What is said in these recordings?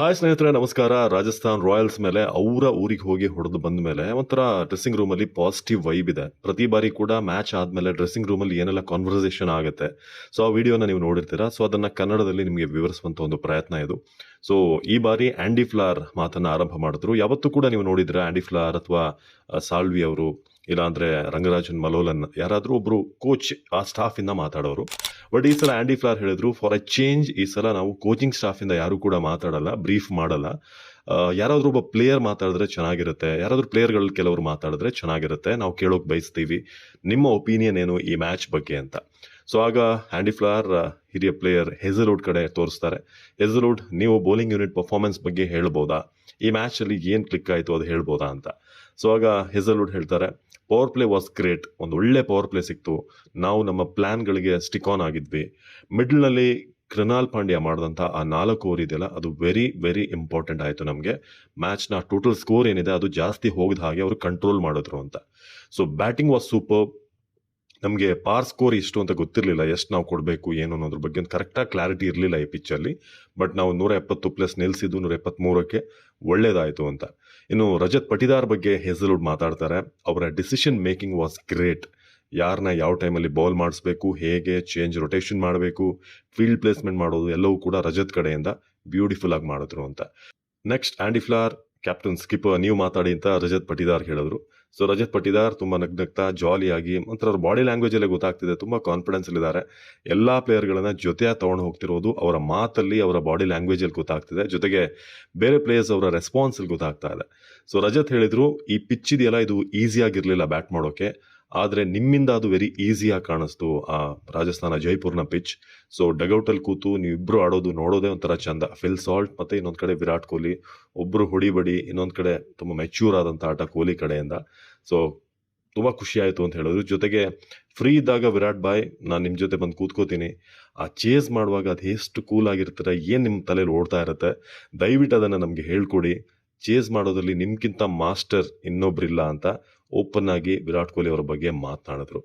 Hi ಸ್ನೇಹಿತರೆ, ನಮಸ್ಕಾರ. Rajasthan Royals ಮೇಲೆ ಅವರ ಊರಿಗೆ ಹೋಗಿ ಹೊಡೆದು ಬಂದ ಮೇಲೆ ಒಂಥರ ಡ್ರೆಸ್ಸಿಂಗ್ ರೂಮಲ್ಲಿ ಪಾಸಿಟಿವ್ ವೈಬ್ ಇದೆ. ಪ್ರತಿ ಬಾರಿ ಕೂಡ ಮ್ಯಾಚ್ ಆದಮೇಲೆ ಡ್ರೆಸ್ಸಿಂಗ್ ರೂಮಲ್ಲಿ ಏನೆಲ್ಲ ಕಾನ್ವರ್ಸೇಷನ್ ಆಗುತ್ತೆ. ಸೊ ಆ ವಿಡಿಯೋನ ನೀವು ನೋಡಿರ್ತೀರಾ. ಸೊ ಅದನ್ನು ಕನ್ನಡದಲ್ಲಿ ನಿಮಗೆ ವಿವರಿಸುವಂಥ ಒಂದು ಪ್ರಯತ್ನ ಇದು. ಸೊ ಈ ಬಾರಿ ಆ್ಯಂಡಿ ಫ್ಲಾರ್ ಮಾತನ್ನು ಆರಂಭ ಮಾಡಿದ್ರು. ಯಾವತ್ತೂ ಕೂಡ ನೀವು ನೋಡಿದ್ರೆ ಆ್ಯಂಡಿ ಫ್ಲಾರ್ ಅಥವಾ ಸಾಲ್ವಿ ಅವರು, ಇಲ್ಲಾಂದ್ರೆ ರಂಗರಾಜನ್ ಮಲೋಲನ್ ಯಾರಾದರೂ ಒಬ್ಬರು ಕೋಚ್ ಆ ಸ್ಟಾಫಿಂದ ಮಾತಾಡೋರು. ಬಟ್ ಈ ಸಲ ಆ್ಯಂಡಿ ಫ್ಲಾರ್ ಹೇಳಿದ್ರು ಫಾರ್ ಅ ಚೇಂಜ್ ಈ ಸಲ ನಾವು ಕೋಚಿಂಗ್ ಸ್ಟಾಫಿಂದ ಯಾರು ಕೂಡ ಮಾತಾಡಲ್ಲ ಬ್ರೀಫ್ ಮಾಡಲ್ಲ. ಯಾರಾದರೂ ಒಬ್ಬ ಪ್ಲೇಯರ್ ಮಾತಾಡಿದ್ರೆ ಚೆನ್ನಾಗಿರುತ್ತೆ. ಯಾರಾದ್ರೂ ಪ್ಲೇಯರ್ಗಳು ಕೆಲವರು ಮಾತಾಡಿದ್ರೆ ಚೆನ್ನಾಗಿರುತ್ತೆ. ನಾವು ಕೇಳೋಕೆ ಬಯಸ್ತೀವಿ. ನಿಮ್ಮ ಒಪಿನಿಯನ್ ಏನು ಈ ಮ್ಯಾಚ್ ಬಗ್ಗೆ ಅಂತ. ಸೊ ಆಗ ಹ್ಯಾಂಡಿ ಫ್ಲಾರ್ ಹಿರಿಯ ಪ್ಲೇಯರ್ ಹೆಸಲ್ವುಡ್ ಕಡೆ ತೋರಿಸ್ತಾರೆ. ಹೆಸಲ್ವುಡ್ ನೀವು ಬೌಲಿಂಗ್ ಯೂನಿಟ್ ಪರ್ಫಾರ್ಮೆನ್ಸ್ ಬಗ್ಗೆ ಹೇಳ್ಬೋದಾ? ಈ ಮ್ಯಾಚಲ್ಲಿ ಏನು ಕ್ಲಿಕ್ ಆಯಿತು ಅದು ಹೇಳ್ಬೋದಾ? ಅಂತ. ಸೊ ಆಗ ಹೆಜಲ್ವುಡ್ ಹೇಳ್ತಾರೆ ಪವರ್ ಪ್ಲೇ ವಾಸ್ ಗ್ರೇಟ್ ಒಂದು ಒಳ್ಳೆ ಪವರ್ ಪ್ಲೇ ಸಿಕ್ತು. ನಾವು ನಮ್ಮ ಪ್ಲ್ಯಾನ್ಗಳಿಗೆ ಸ್ಟಿಕ್ ಆನ್ ಆಗಿದ್ವಿ. ಮಿಡ್ಲ್ನಲ್ಲಿ ಕೃನಾಲ್ ಪಾಂಡ್ಯ ಮಾಡಿದಂಥ ಆ ನಾಲ್ಕು ಓವರ್ ಇದೆಯಲ್ಲ, ಅದು ವೆರಿ ವೆರಿ ಇಂಪಾರ್ಟೆಂಟ್ ಆಯಿತು ನಮಗೆ. ಮ್ಯಾಚ್ನ ಟೋಟಲ್ ಸ್ಕೋರ್ ಏನಿದೆ, ಅದು ಜಾಸ್ತಿ ಹೋಗಿದ ಹಾಗೆ ಅವರು ಕಂಟ್ರೋಲ್ ಮಾಡಿದ್ರು ಅಂತ. ಸೊ ಬ್ಯಾಟಿಂಗ್ ವಾಸ್ ಸೂಪರ್ ನಮಗೆ ಪಾರ್ ಸ್ಕೋರ್ ಇಷ್ಟು ಅಂತ ಗೊತ್ತಿರಲಿಲ್ಲ, ಎಷ್ಟು ನಾವು ಕೊಡಬೇಕು, ಏನು ಅನ್ನೋದ್ರ ಬಗ್ಗೆ ಒಂದು ಕರೆಕ್ಟಾಗಿ ಕ್ಲಾರಿಟಿ ಇರಲಿಲ್ಲ ಈ ಪಿಚ್ಚಲ್ಲಿ ಬಟ್ ನಾವು ನೂರ ಎಪ್ಪತ್ತು ಪ್ಲಸ್ ನಿಲ್ಲಿಸಿದ್ದು ನೂರ ಎಪ್ಪತ್ತ್ಮೂರಕ್ಕೆ ಒಳ್ಳೇದಾಯಿತು ಅಂತ. ಇನ್ನು ರಜತ್ ಪಟಿದಾರ್ ಬಗ್ಗೆ ಹೆಸಲ್ವುಡ್ ಮಾತಾಡ್ತಾರೆ. ಅವರ ಡಿಸಿಷನ್ ಮೇಕಿಂಗ್ ವಾಸ್ ಗ್ರೇಟ್ ಯಾರನ್ನ ಯಾವ ಟೈಮಲ್ಲಿ ಬೌಲ್ ಮಾಡಿಸ್ಬೇಕು, ಹೇಗೆ ಚೇಂಜ್ ರೊಟೇಷನ್ ಮಾಡಬೇಕು ಫೀಲ್ಡ್ ಪ್ಲೇಸ್ಮೆಂಟ್ ಮಾಡೋದು ಎಲ್ಲವೂ ಕೂಡ ರಜತ್ ಕಡೆಯಿಂದ ಬ್ಯೂಟಿಫುಲ್ ಆಗಿ ಮಾಡಿದ್ರು ಅಂತ. Next Andy Flower captain skip ನೀವು ಮಾತಾಡಿ ಅಂತ ರಜತ್ ಪಟಿದಾರ್ ಹೇಳಿದ್ರು. ಸೊ ರಜತ್ ಪಟಿದಾರ್ ತುಂಬ ನಗ್ನಗ್ತಾ ಜಾಲಿಯಾಗಿ ಒಂಥರ ಅವ್ರ ಬಾಡಿ ಲ್ಯಾಂಗ್ವೇಜಲ್ಲೇ ಗೊತ್ತಾಗ್ತಿದೆ, ತುಂಬ ಕಾನ್ಫಿಡೆನ್ಸಲ್ಲಿದ್ದಾರೆ ಎಲ್ಲ ಪ್ಲೇಯರ್ಗಳನ್ನ ಜೊತೆ ತಗೊಂಡು ಹೋಗ್ತಿರೋದು ಅವರ ಮಾತಲ್ಲಿ, ಅವರ ಬಾಡಿ ಲ್ಯಾಂಗ್ವೇಜಲ್ಲಿ ಗೊತ್ತಾಗ್ತಿದೆ. ಜೊತೆಗೆ ಬೇರೆ ಪ್ಲೇಯರ್ಸ್ ಅವರ ರೆಸ್ಪಾನ್ಸಲ್ಲಿ ಗೊತ್ತಾಗ್ತಾ ಇದೆ. ಸೊ ರಜತ್ ಹೇಳಿದ್ರು, ಈ ಪಿಚ್ ಇದೆಯಲ್ಲ, ಇದು ಈಸಿಯಾಗಿರಲಿಲ್ಲ ಬ್ಯಾಟ್ ಮಾಡೋಕೆ. ಆದರೆ ನಿಮ್ಮಿಂದ ಅದು ವೆರಿ ಈಸಿಯಾಗಿ ಕಾಣಿಸ್ತು, ಆ ರಾಜಸ್ಥಾನ ಜೈಪುರ್ನ ಪಿಚ್ ಸೊ ಡಗೌಟಲ್ಲಿ ಕೂತು ನೀವಿಬ್ಬರು ಆಡೋದು ನೋಡೋದೇ ಒಂಥರ ಚಂದ. ಫಿಲ್ ಸಾಲ್ಟ್ ಮತ್ತು ಇನ್ನೊಂದು ಕಡೆ ವಿರಾಟ್ ಕೊಹ್ಲಿ. ಒಬ್ಬರು ಹೊಡಿಬಡಿ, ಇನ್ನೊಂದು ಕಡೆ ತುಂಬ ಮೆಚ್ಯೂರ್ ಆದಂಥ ಆಟ ಕೊಹ್ಲಿ ಕಡೆಯಿಂದ. ಸೊ ತುಂಬ ಖುಷಿ ಆಯಿತು ಅಂತ ಹೇಳಿದ್ರು. ಜೊತೆಗೆ ಫ್ರೀ ಇದ್ದಾಗ ವಿರಾಟ್, ಬಾಯ್, ನಾನು ನಿಮ್ಮ ಜೊತೆ ಬಂದು ಕೂತ್ಕೋತೀನಿ. ಆ ಚೇಸ್ ಮಾಡುವಾಗ ಅದು ಎಷ್ಟು ಕೂಲ್ ಆಗಿರ್ತಾರೆ, ಏನು ನಿಮ್ಮ ತಲೆಯಲ್ಲಿ ಓಡ್ತಾ ಇರುತ್ತೆ, ದಯವಿಟ್ಟು ಅದನ್ನು ನಮಗೆ ಹೇಳ್ಕೊಡಿ. ಚೇಸ್ ಮಾಡೋದ್ರಲ್ಲಿ ನಿಮ್ಗಿಂತ ಮಾಸ್ಟರ್ ಇನ್ನೊಬ್ರಿಲ್ಲ ಅಂತ ಓಪನ್ ಆಗಿ ವಿರಾಟ್ ಕೊಹ್ಲಿ ಅವರ ಬಗ್ಗೆ ಮಾತನಾಡಿದ್ರು.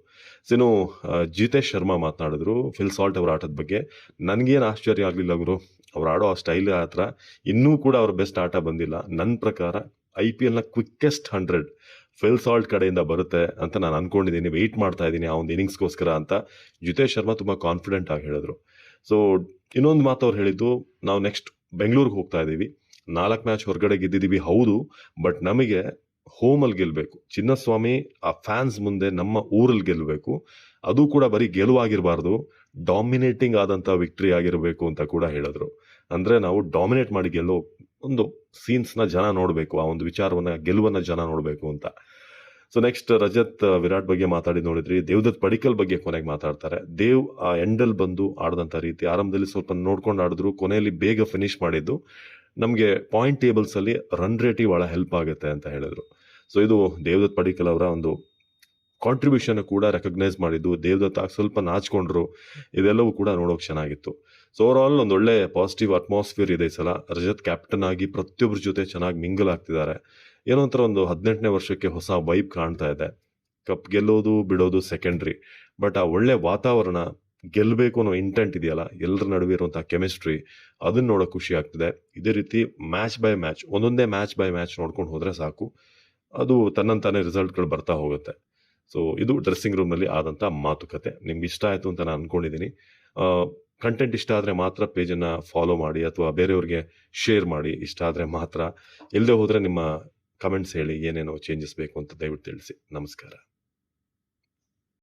ಸೇನು ಆ, ಜಿತೇಶ್ ಶರ್ಮಾ ಮಾತನಾಡಿದ್ರು ಫಿಲ್ ಸಾಲ್ಟ್ ಅವರ ಆಟದ ಬಗ್ಗೆ. ನನಗೇನು ಆಶ್ಚರ್ಯ ಆಗಲಿಲ್ಲ ಗುರು. ಅವ್ರು ಆಡೋ ಆ ಸ್ಟೈಲ್ ಹತ್ರ ಇನ್ನೂ ಕೂಡ ಅವ್ರ ಬೆಸ್ಟ್ ಆಟ ಬಂದಿಲ್ಲ. ನನ್ನ ಪ್ರಕಾರ ಐ ಪಿ ಎಲ್ನ ಕ್ವಿಕ್ಕೆಸ್ಟ್ ಹಂಡ್ರೆಡ್ ಫಿಲ್ ಸಾಲ್ಟ್ ಕಡೆಯಿಂದ ಬರುತ್ತೆ ಅಂತ ನಾನು ಅನ್ಕೊಂಡಿದ್ದೀನಿ. ವೆಯ್ಟ್ ಮಾಡ್ತಾ ಇದ್ದೀನಿ ಆ ಒಂದು ಇನ್ನಿಂಗ್ಸ್ಗೋಸ್ಕರ ಅಂತ ಜಿತೇಶ್ ಶರ್ಮಾ ತುಂಬ ಕಾನ್ಫಿಡೆಂಟ್ ಆಗಿ ಹೇಳಿದ್ರು. ಸೊ ಇನ್ನೊಂದು ಮಾತು ಅವ್ರು ಹೇಳಿದ್ದು ನಾವು ನೆಕ್ಸ್ಟ್ ಬೆಂಗಳೂರಿಗೆ ಹೋಗ್ತಾ ಇದ್ದೀವಿ ನಾಲ್ಕು ಮ್ಯಾಚ್ ಹೊರಗಡೆ ಗೆದ್ದಿದ್ದೀವಿ ಹೌದು. ಬಟ್ ನಮಗೆ ಹೋಮಲ್ಲಿ ಗೆಲ್ಲಬೇಕು ಚಿನ್ನಸ್ವಾಮಿ, ಆ ಫ್ಯಾನ್ಸ್ ಮುಂದೆ ನಮ್ಮ ಊರಲ್ಲಿ ಗೆಲ್ಲಬೇಕು ಅದು ಕೂಡ ಬರೀ ಗೆಲುವಾಗಿರಬಾರ್ದು ಡಾಮಿನೇಟಿಂಗ್ ಆದಂಥ ವಿಕ್ಟ್ರಿ ಆಗಿರಬೇಕು ಅಂತ ಕೂಡ ಹೇಳಿದ್ರು. ಅಂದರೆ ನಾವು ಡಾಮಿನೇಟ್ ಮಾಡಿ ಗೆಲ್ಲೋ ಒಂದು ಸೀನ್ಸ್ನ ಜನ ನೋಡಬೇಕು, ಆ ಒಂದು ವಿಚಾರವನ್ನ, ಗೆಲುವನ್ನ ಜನ ನೋಡಬೇಕು ಅಂತ. ಸೊ ನೆಕ್ಸ್ಟ್ ರಜತ್ ವಿರಾಟ್ ಬಗ್ಗೆ ಮಾತಾಡಿ ನೋಡಿದ್ರಿ. ದೇವದತ್ ಪಡಿಕಲ್ ಬಗ್ಗೆ ಕೊನೆಗೆ ಮಾತಾಡ್ತಾರೆ. ದೇವ್, ಆ ಎಂಡಲ್ ಬಂದು ಆಡದಂಥ ರೀತಿ, ಆರಂಭದಲ್ಲಿ ಸ್ವಲ್ಪ ನೋಡ್ಕೊಂಡು ಆಡಿದ್ರು, ಕೊನೆಯಲ್ಲಿ ಬೇಗ ಫಿನಿಶ್ ಮಾಡಿದ್ದು. ನಮಗೆ ಪಾಯಿಂಟ್ ಟೇಬಲ್ಸ್ ಅಲ್ಲಿ ರನ್ ರೇಟಿಗೆ ಭಾಳ ಹೆಲ್ಪ್ ಆಗುತ್ತೆ ಅಂತ ಹೇಳಿದ್ರು. ಸೊ ಇದು ದೇವದತ್ ಪಡಿಕಲ್ ಅವರ ಒಂದು ಕಾಂಟ್ರಿಬ್ಯೂಷನ್ ಕೂಡ ರೆಕಗ್ನೈಸ್ ಮಾಡಿದ್ದು. ದೇವದತ್ ಸ್ವಲ್ಪ ನಾಚ್ಕೊಂಡ್ರು. ಇದೆಲ್ಲವೂ ಕೂಡ ನೋಡೋಕೆ ಚೆನ್ನಾಗಿತ್ತು. ಸೊ ಓವರ್ ಆಲ್ ಒಂದು ಒಳ್ಳೆ ಪಾಸಿಟಿವ್ ಅಟ್ಮಾಸ್ಫಿಯರ್ ಇದೆ ಈ ಸಲ. ರಜತ್ ಕ್ಯಾಪ್ಟನ್ ಆಗಿ ಪ್ರತಿಯೊಬ್ಬರ ಜೊತೆ ಚೆನ್ನಾಗಿ ಮಿಂಗಲ್ ಆಗ್ತಿದ್ದಾರೆ. ಏನೋ ಒಂಥರ ಒಂದು ಹದಿನೆಂಟನೇ ವರ್ಷಕ್ಕೆ ಹೊಸ ವೈಬ್ ಕಾಣ್ತಾ ಇದೆ. ಕಪ್ ಗೆಲ್ಲೋದು, ಬಿಡೋದು ಸೆಕೆಂಡ್ರಿ ಬಟ್ ಆ ಒಳ್ಳೆ ವಾತಾವರಣ ಗೆಲ್ಲಬೇಕು ಅನ್ನೋ ಇಂಟೆಂಟ್ ಇದೆಯಲ್ಲ ಎಲ್ಲರ ನಡುವೆ ಇರುವಂಥ ಕೆಮಿಸ್ಟ್ರಿ ಅದನ್ನ ನೋಡೋಕೆ ಖುಷಿ ಆಗ್ತಿದೆ. ಇದೇ ರೀತಿ ಮ್ಯಾಚ್ ಬೈ ಮ್ಯಾಚ್ ಒಂದೊಂದೇ ಮ್ಯಾಚ್ ಬೈ ಮ್ಯಾಚ್ ನೋಡ್ಕೊಂಡು ಹೋದರೆ ಸಾಕು. ಅದು ತನ್ನಂತಾನೆ ರಿಸಲ್ಟ್ಗಳು ಬರ್ತಾ ಹೋಗುತ್ತೆ. ಸೊ ಇದು ಡ್ರೆಸ್ಸಿಂಗ್ ರೂಮ್ನಲ್ಲಿ ಆದಂಥ ಮಾತುಕತೆ. ನಿಮ್ಗೆ ಇಷ್ಟ ಆಯಿತು ಅಂತ ನಾನು ಅಂದ್ಕೊಂಡಿದ್ದೀನಿ ಕಂಟೆಂಟ್ ಇಷ್ಟ ಆದರೆ ಮಾತ್ರ ಪೇಜನ್ನು ಫಾಲೋ ಮಾಡಿ ಅಥವಾ ಬೇರೆಯವ್ರಿಗೆ ಶೇರ್ ಮಾಡಿ, ಇಷ್ಟ ಆದರೆ ಮಾತ್ರ. ಇಲ್ಲದೆ ಹೋದರೆ ನಿಮ್ಮ ಕಮೆಂಟ್ಸ್ ಹೇಳಿ ಏನೇನೋ ಚೇಂಜಸ್ ಬೇಕು ಅಂತ ದಯವಿಟ್ಟು ತಿಳಿಸಿ. ನಮಸ್ಕಾರ.